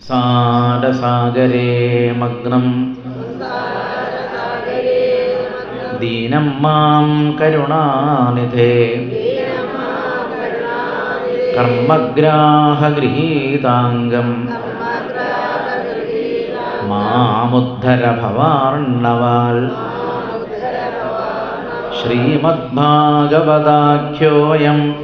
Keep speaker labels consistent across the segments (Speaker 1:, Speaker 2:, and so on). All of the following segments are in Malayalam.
Speaker 1: സാരസാഗരേ മഗ്നം. ദീനം മാം കരുണാനിധേ. കർമ്മഗ്രാഹഗൃഹീതാംഗം. മാമുദ്ധര ഭവാർണവാൽ ശ്രീമദ്ഭാഗവതാഖ്യോയം.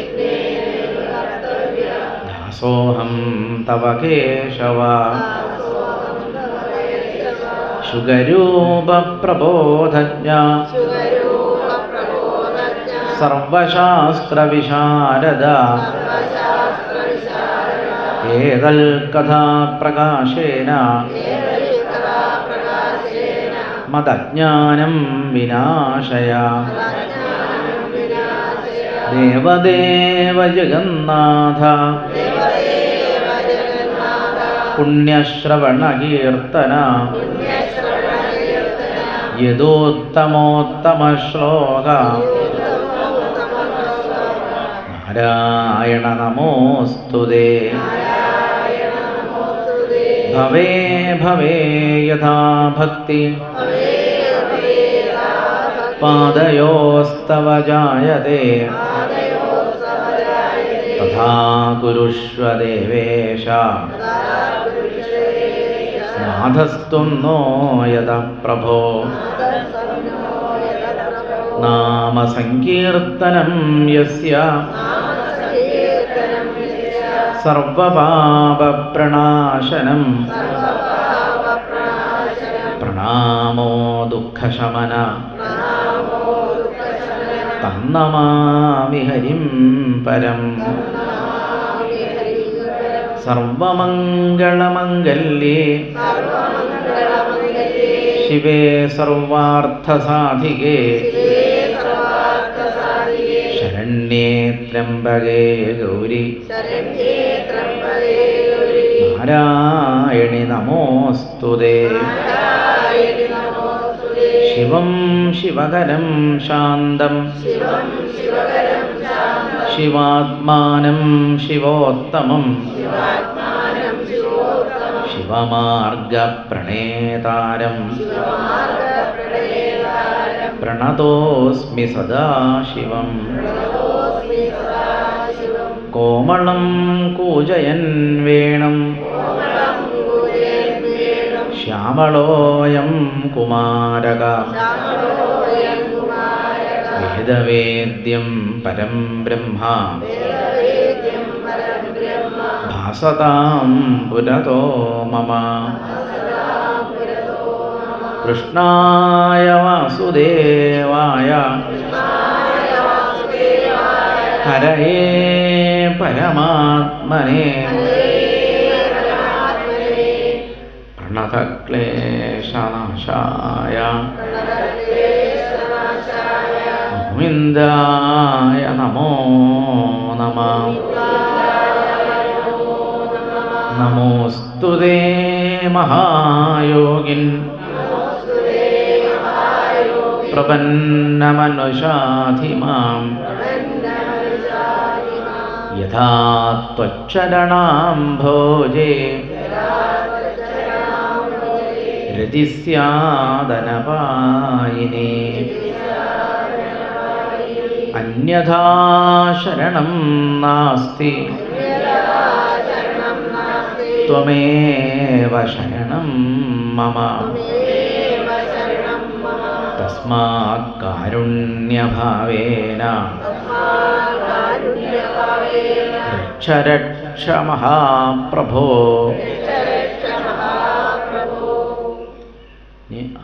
Speaker 1: सोऽहं तव केशव। शुगरूपप्रबोधज्ञ सर्वशास्त्रविशारद। एतल्कथाप्रकाशेन मदज्ञानं विनाशय। देवदेव जगन्नाथ। പുണ്യശ്രവണകീർത്തന. യദോത്തമോത്തമ ശ്ലോക നാരായണ നമോസ്തുതേ ഭവേ ഭവേ യഥാ ഭക്തി. പാദയോസ്തവ ജായതേ. തഥാ കുരുഷ്വ ദേവേശ നാഥസ്ത്വം നോ യത പ്രഭോ. നാമസങ്കീർത്തനം യസ്യ. പ്രണാമോ ദുഃഖശമന. തന്നമാമി ഹരിം പരം. സർവമംഗളമംഗല്യേ. ശിവേ സർവാർത്ഥസാധികേ. ശരണ്യേ ത്രംബകേ ഗൗരി. നാരായണി നമോസ്തുതേ. ശിവം ശിവകരം ശാന്തം. ശിവാത്മാനം ശിവോത്തമം. ശിവമാർഗപ്രണേതാരം. പ്രണതോസ്മി സദാശിവം. കോമളം കൂജയൻ വേണം. ശ്യാമളോയം കുമാരക. വേദവേദ്യം പരം ബ്രഹ്മ. ഭാസതാം പുരതോ മമ. കൃഷ്ണായ വാസുദേവായ. ഹരയേ പരമാത്മനെ. പ്രണതക്ലേശനാശായ ഗോവിന്ദായ നമോ നമ. നമോസ്തു മഹായോഗിൻ. പ്രപന്നമനുഷാധിമാം യഥാ ത്വച്ചരണാംഭോജേ രതിസ്യാദനപായിനേ അന്യഥാ ശരണം നാസ്തി. ത്വമേവ ശരണം മമ. തസ്മാത് കാരുണ്യഭാവേന. രക്ഷ രക്ഷ ini